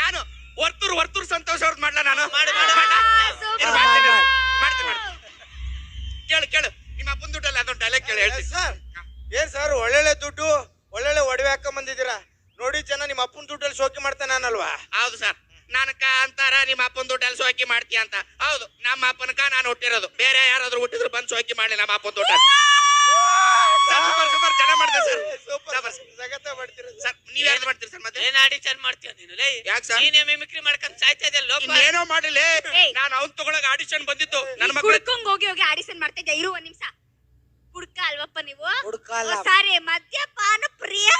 ನಾನು ವರ್ತೂರ್ ವರ್ತೂರ್ ಸಂತೋಷ ಅವ್ರದ್ದು ಮಾಡ್ಲಾ ನಾನು? ಮಾಡ್ತೀನಿ, ಮಾಡ್ತೀನಿ, ಮಾಡ್ತೀನಿ. ಕೇಳು ಕೇಳು. ನಿಮ್ಮ ಅಪ್ಪನ ದುಡ್ಡಲ್ಲ ಅದೊಂದು ಡೈಲಾಗ್ ಕೇಳಿ ಹೇಳ್ತೀನಿ. ಸರ್. ಏನ್ ಸರ್ ಒಳ್ಳೊಳ್ಳೆ ದುಡ್ಡು ಒಳ್ಳೊಳ್ಳೆ ಒಡವೆ ಹಾಕೊಂಡ್ ಬಂದಿದ್ದೀರಾ? ನೋಡಿ ಜನ ನಿಮ್ಮ ಅಪ್ಪನ ದುಡ್ಡಲ್ಲಿ ಶೋಕಿ ಮಾಡ್ತಾನಲ್ವಾ ಹೌದು ಸರ್. ನನಕ ಅಂತಾರ ನಿಮ್ಮ ಅಪ್ಪನ ದುಡ್ಡಲ್ಲಿ ಸೋಕಿ ಮಾಡ್ತೀಯ ಅಂತ. ಹೌದು ನಮ್ಮ ಅಪ್ಪನಕ ನಾನು ಹುಟ್ಟಿರೋದು. ಬೇರೆ ಯಾರಾದ್ರೂ ಹುಟ್ಟಿದ್ರು ಬಂದು ಸೋಕಿ ಮಾಡ್ಲಿ ನಮ್ಮ ಅಪ್ಪನ ದುಡ್ಡಲ್ಲಿ. ಸೂಪರ್ ಸೂಪರ್ ಚೆನ್ನಾಗಿ ಮಾಡಿದೆ ಸರ್? ಸೂಪರ್ ಸೂಪರ್ ಮಾಡ್ತೀರ ಸರ್? ನೀವ್ ಯಾರು ಮಾಡ್ತೀರಿ ಸರ್ ಮತ್ತೆ? ಏನ್ ಆಡಿಷನ್ ಮಾಡ್ತೀಯ ನೀನು? ಲೇ ಯಾಕ್ ಸರ್? ನೀನೇ ಮಿಮಿಕ್ರಿ ಮಾಡ್ಕೊಂಡ್ ಸಾಯ್ತಾ ಇದೆಯಲ್ಲ ಲೋಪ? ಏನೋ ಮಾಡಿಲ್ಲ. ನಾನು ಅವ್ನ್ ತಗೊಳಕ್ ಆಡಿಷನ್ ಬಂದಿತ್ತು. ನನ್ನ ನೀನ್ ಮಕ್ಕಳು ಕುಡ್ಕೊಂಡ್ ಹೋಗಿ ಹೋಗಿ ಆಡಿಷನ್ ಮಾಡ್ತಾ ಇದ್ದೆ ಇರು ಒಂದ್ ನಿಮಿಷ. ಕುಡ್ಕ ಅಲ್ವಪ್ಪ ನೀವು? ಹುಡ್ಕಲ್ಲ ಸಾರಿ ಮದ್ಯಪಾನ ಪ್ರಿಯ.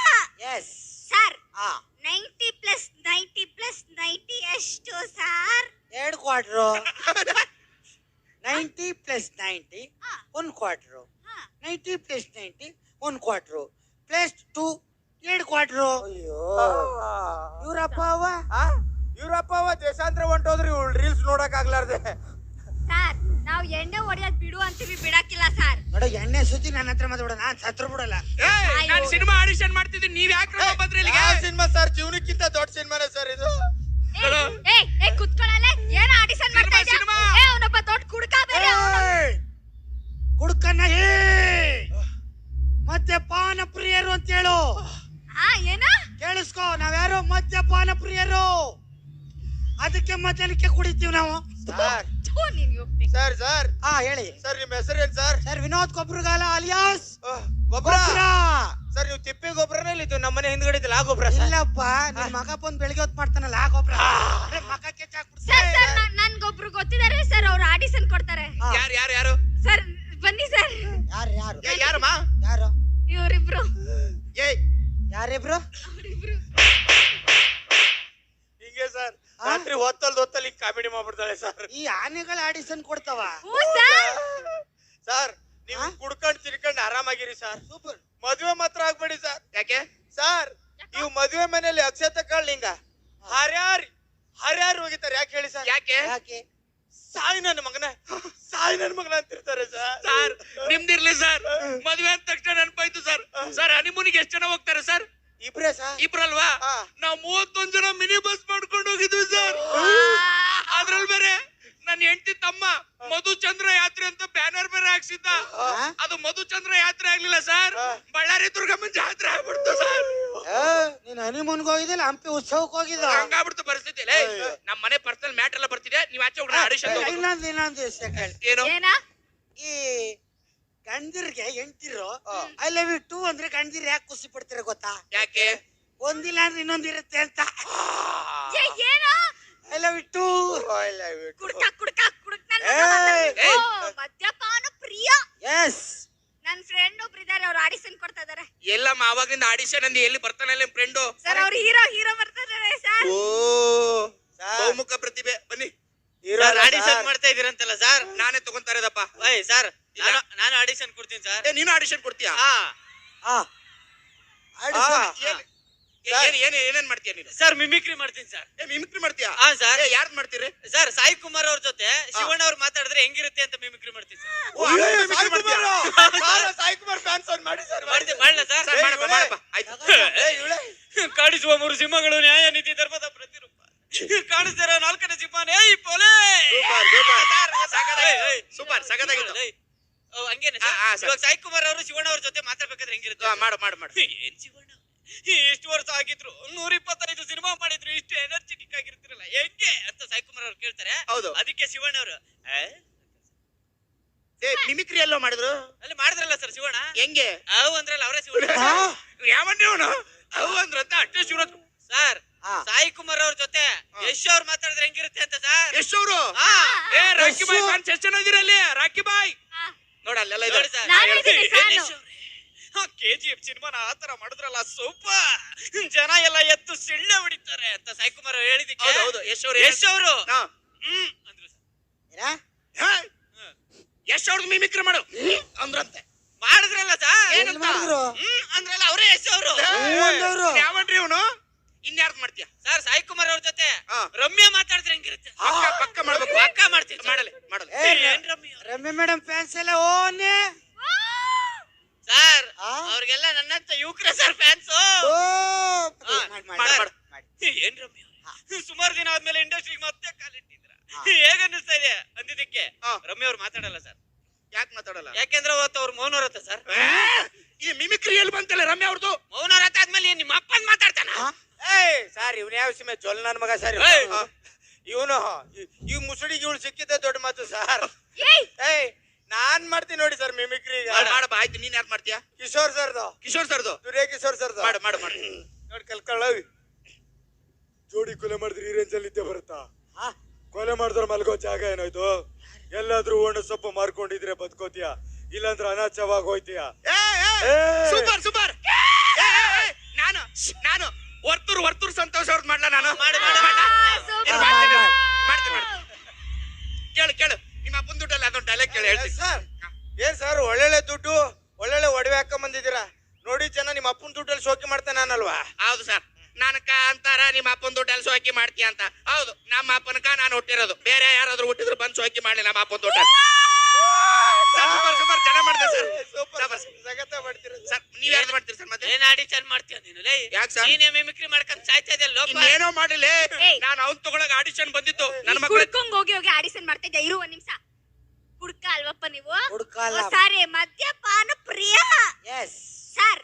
ಎಸ್ ಸರ್ ಆ. Ninety plus ninety plus ninety ಎಷ್ಟು ಸರ್? ಎರಡು ಕ್ವಾರ್ಟ್ರು. ನೈಂಟಿ ಪ್ಲಸ್ ನೈಂಟಿ ಹಾ. One quarter. Ninety plus ninety one quarter plus two ಎರಡು ಕ್ವಾರ್ಟ್ರು ಅಯ್ಯೋ. ಇವ್ರಪ್ಪ ಅವ ಇವ್ರಪ್ಪ ಅವ ದೇಶಾಂತರ ಹೊಂಟೋದ್ರಿ ರೀಲ್ಸ್ ನೋಡಕ್ ಆಗ್ಲಾರ್ದೆ ಸರ್ ನಾವು ಎಣ್ಣೆ ಹೊಡೆಯೋದ್ ಬಿಡು ಅಂತೀವಿ ಬಿಡಕ್ಕಿಲ್ಲ ಸರ್. ನೋಡ ಎಣ್ಣೆ ಸುದ್ದಿ ನನ್ನ ಹತ್ರ ಮಾತಾಡ ನಾನ್ ಸತ್ರ ಬಿಡಲ್ಲ. ನಾನು. ಸಿನಿಮಾ ಆಡಿಷನ್ ಮಾಡ್ತಿದ್ದೀನಿ ನೀವ್ ಯಾಕೆ ಬಂದ್ರಿ ಇಲ್ಲಿಗೆ? Cinema sir? ಜೀವನಕ್ಕಿಂತ ದೊಡ್ಡ ಸಿನಿಮಾನೇ ಸರ್ ಇದು. ಏ ಏ ಕುತ್ಕೊಳ್ಳಲ್ಲ ಏನ್ ಆಡಿಷನ್ ಮಾಡ್ತಾ ಸಿನಿಮಾ. ಏ ಅವನೊಬ್ಬ ದೊಡ್ಡ ಕುಡ್ಕ ಬೇರೆ! ಕುಡ್ಕನ್ನ ಹೇ ಮದ್ಯಪಾನ ಪ್ರಿಯರು ಅಂತ ಹೇಳು ಆ ಏನ? ಕೇಳಿಸ್ಕೋ ನಾವ್ಯಾರು ಮದ್ಯಪಾನ ಪ್ರಿಯರು? ಅದಕ್ಕೆ ಮಧ್ಯಾಹ್ನಕ್ಕೆ ಕುಡಿತೀವಿ ನಾವು. ಸರ್ ಥು, ನೀನ್ ಹೋಗ್ತಿ ಸರ್ ಸರ್. ಆ ಹೇಳಿ. ಸರ್ ನಿಮ್ಮ ಹೆಸರು ಏನ್ sir? Sir Vinod Kobrugala alias. ಗೊಬ್ಬರ ಸರ್ ನೀವು ತಿಪ್ಪೆ ಗೊಬ್ಬರನೇ ಇದು ನಮ್ಮನೆ ಹಿಂದ್ಗಡೆ ಇದ್ದಲ್ಲ ಆ ಗೊಬ್ಬರ ಇಲ್ಲಪ್ಪ ನಿನ್ ಮಗ ಬಂದ್ ಬೆಳಿಗ್ಗೆ ಹೊತ್ತು ಮಾಡ್ತಾನಲ್ಲ ಆ. ಗೊಬ್ಬರ ಮಗ ಮಗಕ್ಕೆ ಚಾಕ್ ಸರ್ ಸರ್ ನಾನ್- ನನ್ಗೊಬ್ರು ಗೊತ್ತಿದ್ದಾರೆ ಸರ್ ಅವ್ರು ಆಡಿಷನ್ ಕೊಡ್ತಾರೆ ಯಾರು ಯಾರು ಯಾರು ಸರ್ ಬನ್ನಿ ಸರ್ ಯಾರು ಯಾರು ಏ, ಯಾರಮ್ಮ ಯಾರು ಇವರಿಬ್ರು ಏಯ್ ಯಾರಿಬ್ರು ಅವರಿಬ್ರು ಹಿಂಗೆ ಸರ್ ಆ? ರಾತ್ರಿ ಹೊತ್ತಲ್ ಹೊತ್ತಲ್ಲಿ ಕಾಮಿಡಿ ಮಾಡ್ಬಿಡ್ತಾಳೆ ಸರ್ ಈ ಆನೆಗಳ ಆಡಿಷನ್ ಕೊಡ್ತಾವ. ಹ್ಞೂ ಸರ್ ಸರ್ ನೀವು ಕುಡ್ಕೊಂಡು ತಿರ್ಕೊಂಡ್ ಆರಾಮಾಗಿರಿ ಸರ್ ಸೂಪರ್ ಮದ್ವೆ ಮಾತ್ರ ಆಗ್ಬೇಡಿ ಸರ್ ಯಾಕೆ? ಸರ್ ನೀವು ಮದ್ವೆ ಮನೆಯಲ್ಲಿ ಅಕ್ಷಯ ಹಿಂಗ ಹರ್ಯಾರ್ ಹರ್ಯಾರ್ ಹೋಗಿತಾರೆ ಯಾಕೆ ಹೇಳಿ ಸರ್ ಯಾಕೆ? ಯಾಕೆ? ಸಾಯಿ ನನ್ನ ಮಗನ. ಸಾಯಿ ನನ್ನ ಮಗನ ಅಂತಿರ್ತಾರೆ ಸರ್ ಸರ್ ನಿಮ್ದಿರ್ಲಿ ಸರ್ ಮದ್ವೆ ಅಂದ ತಕ್ಷಣ ನೆನಪಾಯ್ತು ಸರ್ ಸರ್ ಹನಿಮೂನಿಗೆ ಎಷ್ಟು ಜನ ಹೋಗ್ತಾರೆ ಸರ್ ಇಬ್ರೇ ಸರ್ ಇಬ್ರಲ್ವಾ? ನಾವು ನಾವ್ ಮೂವತ್ತೊಂದ್ ಜನ ಮಿನಿ ಬಸ್ ಮಾಡ್ಕೊಂಡು ಹೋಗಿದ್ವಿ ಸರ್ ಅದ್ರಲ್ಲಿ ಬೇರೆ ನನ್ನ ಹೆಂಡತಿ ತಮ್ಮ ಮಧುಚಂದ್ರ ಯಾತ್ರೆ ಅಂತ ಬ್ಯಾನರ್ ಬೇರೆ ಹಾಕ್ಸಿದ್ದ. ಅದು ಅದು ಮಧುಚಂದ್ರ ಯಾತ್ರೆ ಆಗ್ಲಿಲ್ಲ ಸರ್. ಬಳ್ಳಾರಿ ದುರ್ಗಮ್ಮನ ಜಾತ್ರೆ ಆಗ್ಬಿಡ್ತು ಸರ್. ನೀನ್ ಹನಿಮೂನ್ಗೆ ಹೋಗಿದ್ದಿಲ್ಲ ಹಂಪಿ ಉತ್ಸವಕ್ಕೆ ಹೋಗಿದ್ದ ಹಂಗಾಗ್ಬಿಡ್ತು ಪರಿಸ್ಥಿತಿ ಲೇ. ಅಯ್ಯೋ. ನಮ್ ಮನೆ ಪರ್ಸನಲ್ ಮ್ಯಾಟರ್ ಎಲ್ಲ ಬರ್ತಿದೆ. ನೀವ್ ಆಚೆ ಹೋಗ್ರ ಆಡಿಷನ್ ಇನ್ನೊಂದು ಇನ್ನೊಂದು ಸೆಕೆಂಡ್ ಏನು? ಈ ಗಂಡಿರ್ಗೆ ಹೆಂಡ್ತಿರು. ಐ ಲವ್ ಯು ಟೂ ಅಂದ್ರೆ ಗಂಡಿರ್ ಯಾಕೆ ಖುಷಿ ಪಡ್ತೀರ ಗೊತ್ತಾ? ಯಾಕೆ? ಒಂದಿಲ್ಲ ಅಂದ್ರೆ ಇನ್ನೊಂದಿರುತ್ತೆ ಅಂತ ಏ ಏನ ಐ ಲವ್ ಯು ಟೂ ಕುಡ್ಕ ಕುಡ್ಕ ಕುಡ್ಕ ನನ್ ಮಗ ಏಯ್! ಮಾತಾಡ್ತಾನೆ. ಓ, ಮದ್ಯಪಾನ ಪ್ರಿಯ ಎಸ್ ನನ್ ಫ್ರೆಂಡ್ ಒಬ್ರು ಇದಾರೆ ಅವ್ರು ಆಡಿಷನ್ ಕೊಡ್ತಾ ಇದಾರೆ ಎಲ್ಲಮ್ಮ ಅವಾಗಿಂದ ಆಡಿಷನ್ ಅಂದ್ ಎಲ್ಲಿ ಬರ್ತಾನೆ ನಿಮ್ ಫ್ರೆಂಡು ಸರ್ ಅವ್ರು ಹೀರೋ ಹೀರೋ ಬರ್ತಾ ಸರ್ ಓ ಸರ್ ಬಹುಮುಖ ಪ್ರತಿಭೆ ಬನ್ನಿ. ಸರ್ ಆಡಿಷನ್ ಮಾಡ್ತಾ ಇದೀರಂತಲ್ಲ ಸರ್ ನಾನೇ ತಗೊಂತಾ ಇರೋದಪ್ಪ ಓಯ್ ಸರ್. ನಾನು ನಾನು ಆಡಿಷನ್ ಕೊಡ್ತೀನಿ ಸರ್ ಏ ನೀನು ಆಡಿಷನ್ ಕೊಡ್ತೀಯಾ? ಹಾ. ಆ ಆಡಿಷನ್. ಏನ್ ಏನೇನ್ ಮಾಡ್ತೀಯ ನೀನು? ಸರ್ ಮಿಮಿಕ್ರಿ ಮಾಡ್ತೀನಿ ಸರ್ ಏ ಮಿಮಿಕ್ರಿ ಮಾಡ್ತೀಯಾ? ಹಾ ಸರ್ ಯಾರ್ ಮಾಡ್ತೀರಿ? ಸರ್ ಸಾಯಿ ಕುಮಾರ್ ಅವ್ರ ಜೊತೆ ಶಿವಣ್ಣ ಅವ್ರು ಮಾತಾಡಿದ್ರೆ ಹೆಂಗಿರುತ್ತೆ ಅಂತ ಮಿಮಿಕ್ರಿ ಮಾಡ್ತೀನಿ ಸರ್? ಸಾಯಿ ಕುಮಾರ್ ಫ್ಯಾನ್ಸ್ ಅವ್ರು. ಮಾಡಿ ಸರ್ ಮಾಡ್ತೀನಿ ಮಾಡಲ ಸರ್ ಸರ್, ಮಾಡಪ್ಪ, ಮಾಡಪ್ಪ. ಆಯ್ತು. ಕಾಡಿಸುವ ಮೂರು ಸಿಂಹಗಳು ನ್ಯಾಯ ನೀತಿ ಧರ್ಮದ ಪ್ರತಿರೂಪ. ಕಾಣಿಸ್ತಿರೋ ನಾಲ್ಕನೇ ಸಿಂಹನೇ ಈ ಪೊಲೆ ಸೂಪರ್, ಸೂಪರ್. ಸಖತ್ತಾಗಿ- ಸೂಪರ್ ಸಖತ್ತಾಗಿತ್ತು ಹಂಗೇನೆ ಆ. ಇವಾಗ ಸಾಯಿ ಕುಮಾರ್ ಅವರು ಶಿವಣ್ಣ ಅವ್ರ ಜೊತೆ ಮಾತಾಡ್ಬೇಕಾದ್ರೆ ಹೆಂಗಿರುತ್ತೆ? ಮಾಡ ಮಾಡು ಮಾಡು. ಮಾಡು ಏನ್ ಶಿವಣ್ಣ? ಇಷ್ಟು ವರ್ಷ ಆಗಿದ್ರು ನೂರ ಇಪ್ಪತ್ತೈದು ಸಿನಿಮಾ ಮಾಡಿದ್ರು ಇಷ್ಟು ಎನರ್ಜೆಟಿಕ್ ಆಗಿರ್ತಿರಲ್ಲ ಹೆಂಗೆ ಅಂತ ಸಾಯಿ ಕುಮಾರ್ ಅವ್ರು ಕೇಳ್ತಾರೆ. ಹೌದು. ಅದಕ್ಕೆ ಶಿವಣ್ಣ ಅವರು ಏ ಮಿಮಿಕ್ರಿ ಎಲ್ಲೋ ಮಾಡಿದ್ರು? ಅಲ್ಲಿ ಮಾಡಿದ್ರಲ್ಲ ಸರ್ ಶಿವಣ್ಣ? ಹೆಂಗೆ? ಅವು ಅಂದ್ರಲ್ಲ ಅವರೇ ಶಿವಣ್ಣ. ಆ? ಯಾವನ್ನೇ ಅವನು ಅವು ಅಂದ್ರಂತ ಅಷ್ಟೇ ಶಿವರಾಜ್ ಸರ್ ಆ. ಸಾಯಿ ಕುಮಾರ್ ಅವ್ರ ಜೊತೆ ಯಶ್ ಅವ್ರು ಮಾತಾಡಿದ್ರೆ ಹೆಂಗಿರುತ್ತೆ ಅಂತ ಸರ್? ಯಶ್ ಅವರು? ಹಾ ಏ ರಾಕಿ ಬಾಯ್? ಫ್ಯಾನ್ಸ್ ಎಷ್ಟು ಜನ ರಾಕಿ ಬಾಯ್. ಹಾ. ನೋಡ ಅಲ್ಲೆಲ್ಲ ನೋಡಿ ಇದೆ ಸರ್. ನಾನು ಇದ್ದೀನಿ, ಆ ಕೆಜಿಎಫ್ ಸಿನಿಮಾನ ಆತರ ಮಾಡಿದ್ರಲ್ಲ ಸೂಪರ್ ಜನ ಎಲ್ಲ ಎತ್ತು ಸಿಳ್ಳೆ ಹೊಡಿತಾರೆ ಅಂತ ಸಾಯಿ ಕುಮಾರ್ ಅವ್ರು ಹೇಳಿದಕ್ಕೆ ಹೌದು ಹೌದು. ಯಶ್ ಅವರು ಯಶ್ ಅವರು. ಹಾ. ಹ್ಮ್ ಅಂದ್ರು ಸರ್. ಏನ? ಯಶ್ ಅವ್ರದ್ದು ಮಿಮಿಕ್ರಿ ಮಾಡು. ಅಂದ್ರಂತೆ. ಮಾಡಿದ್ರಲ್ಲ ಸರ್ ಏನಂತ? ಹ್ಮ್ ಅಂದ್ರಲ್ಲ ಅವರೇ ಯಶ್ ಅವರು. ಯಾವನ್ರಿ ಇವನು? ಇನ್ಯಾರ್ದು ಮಾಡ್ತೀಯ? ಸರ್ ಸಾಯಿ ಕುಮಾರ್ ಅವ್ರ ಜೊತೆ ರಮ್ಯ ಮಾತಾಡಿದ್ರೆ ಹೆಂಗಿರುತ್ತೆ? ಪಕ್ಕ ಪಕ್ಕ ಮಾಡ್ಬೇಕು. ಪಕ್ಕ ಮಾಡ್ತೀನಿ ಮಾಡಲಿ ಮಾಡಲಿ. ಏನ್ ರಮ್ಯಾ ರಮ್ಯ ಮೇಡಮ್ ಫ್ಯಾನ್ಸ್ ಎಲ್ಲ ಓನೆ ಸರ್? ಅವ್ರಿಗೆಲ್ಲ ನನ್ನಂತ ಯುವಕರ ಸರ್ ಫ್ಯಾನ್ಸ್. ಏನ್ ರಮ್ಯಾ? ಸುಮಾರು ದಿನ ಆದ್ಮೇಲೆ ಇಂಡಸ್ಟ್ರಿಗೆ ಮತ್ತೆ ಕಾಲಿಟ್ಟಿದ್ರ ಹಾ. ಹೇಗ ಅನ್ನಿಸ್ತಾ ಇದೆ ಅಂದಿದ್ದಕ್ಕೆ? ಹಾ. ರಮ್ಯ ಅವ್ರು ಮಾತಾಡಲ್ಲ ಸರ್. ಯಾಕೆ ಮಾತಾಡಲ್ಲ? ಯಾಕೆಂದ್ರೆ ಅವತ್ತು ಅವ್ರು ಮೌನವ್ರತ್ತ ಸರ್. ಆ, ಈ ಮಿಮಿಕ್ರಿಯಲ್ಲಿ ಬಂತಲ್ಲ ರಮ್ಯ ಅವ್ರದ್ದು ಮೌನ ಮೌನವ್ರತ್ತ ಆದ್ಮೇಲೆ ಏನ್ ನಿಮ್ಮ ಅಪ್ಪನ್ ಮಾತಾಡ್ತಾನ? ಏಯ್ ಸರ್ ಇವ್ನ ಯಾವ ಸಿಮೆ ಜೊಲ್ ನನ್ ಮಗ ಸರ್. ಇವನು ಈ ಮುಸುಡಿಗೆ ಇವಳು ಸಿಕ್ಕಿದ್ದೆ ದೊಡ್ಡ ಮಾತು ಸರ್. ಏಯ್. ನಾನ್ ಮಾಡ್ತೀನಿ ನೋಡಿ ಸರ್ ಮಿಮಿಕ್ರಿ ಈಗ. ಮಾಡ್- ಮಾಡಪ್ಪ ಆಯ್ತು. ನೀನ್ ಯಾರು ಮಾಡ್ತೀಯಾ? ಕಿಶೋರ್ ಸರ್ದು. ಕಿಶೋರ್ ಸರ್ದು? ದುರ್ಯ ಕಿಶೋರ್ ಸರ್ದು. ಮಾಡು ಮಾಡು ಮಾಡು. ನೋಡಿ ಕಲ್ಕೊಳ್ಳವಿ ಜೋಡಿ ಕೊಲೆ ಮಾಡಿದ್ರೆ ಈ ರೇಂಜಲ್ಲಿ ಇದ್ದೇ ಬರುತ್ತಾ? ಹಾ? ಕೊಲೆ ಮಾಡಿದ್ರೆ ಮಲ್ಗೋ ಜಾಗ ಏನಾಯ್ತು? ಎಲ್ಲಾದ್ರೂ ಒಣ ಸೊಪ್ಪು ಮಾರ್ಕೊಂಡಿದ್ರೆ ಬದುಕೋತೀಯ? ಇಲ್ಲಾಂದ್ರೆ ಅನಾಚವಾಗಿ ಹೋಯ್ತೀಯ? ಏಯ್! Super super! ನಾನು ನಾನು ವರ್ತೂರ್ ವರ್ತೂರ್ ಸಂತೋಷ ಅವ್ರದ್ದು ಮಾಡ್ಲಾ ನಾನು? ಮಾಡು, ಮಾಡು, ಸೂಪರ್. ಇರು, ಮಾಡ್ತೀನಿ, ಮಾಡ್ತೀನಿ, ಮಾಡ್ತೀನಿ. ಕೇಳು ಕೇಳು. ನಿಮ್ಮ ಅಪ್ಪನ ದುಡ್ಡಲ್ಲ ಅದೊಂದು ಡೈಲಾಗ್ ಕೇಳಿ ಹೇಳ್ತೀನಿ. ಸರ್ ಏನ್ ಸರ್ ಒಳ್ಳೊಳ್ಳೆ ದುಡ್ಡು ಒಳ್ಳೊಳ್ಳೆ ಒಡವೆ ಹಾಕೊಂಡ್ ಬಂದಿದ್ದೀರಾ? ನೋಡಿ ಜನ ನಿಮ್ಮ ಅಪ್ಪನ ದುಡ್ಡಲ್ಲಿ ಶೋಕಿ ಮಾಡ್ತಾನೆ ನಾನಲ್ವಾ? ಹೌದು ಸರ್. ನನಕ ಅಂತಾರ ನಿಮ್ಮ ಅಪ್ಪನ ದುಡ್ಡಲ್ಲಿ ಸೋಕಿ ಮಾಡ್ತೀಯ ಅಂತ. ಹೌದು ನಮ್ಮ ಅಪ್ಪನಕ ನಾನು ಹುಟ್ಟಿರೋದು. ಬೇರೆ ಯಾರಾದ್ರೂ ಹುಟ್ಟಿದ್ರು ಬಂದು ಸೋಕಿ ಮಾಡಲಿ ನಮ್ಮ ಅಪ್ಪನ ದುಡ್ಡ ಸೂಪರ್ ಸೂಪರ್ ಚೆನ್ನಾಗಿ ಮಾಡಿದೆ ಸರ್. ಸೂಪರ್. ಜಗತ್ತ ಮಾಡ್ತೀರ ಸರ್. ನೀವ್ ಯಾರು ಮಾಡ್ತೀರಿ ಸರ್ ಮತ್ತೆ? ಏನ್ ಆಡಿಷನ್ ಮಾಡ್ತೀಯ ನೀನು? ಲೇ ಯಾಕ್ ಸರ್? ನೀನೇ ಮಿಮಿಕ್ರಿ ಮಾಡ್ಕೊಂಡ್ ಸಾಯ್ತಾ ಇದೆಯಲ್ಲ ಇನ್ನೇನೋ ಮಾಡಿಲ್ಲ. ನಾನು ಅವ್ನ್ ತಗೊಳಕ್ ಆಡಿಷನ್ ಬಂದಿತ್ತು. ನನ್ನ ಮಕ್ಕಳು ಕುಡ್ಕೊಂಡ್ ಹೋಗಿ ಹೋಗಿ ಆಡಿಷನ್ ಮಾಡ್ತಾ ಇದ್ದೆ ಇರು ಒಂದ್ ನಿಮಿಷ. ಕುಡ್ಕ ಅಲ್ವಪ್ಪ ನೀವು? ಹುಡ್ಕ ಅಲ್ಲ. ಸಾರಿ ಮದ್ಯಪಾನ ಪ್ರಿಯ. Yes sir.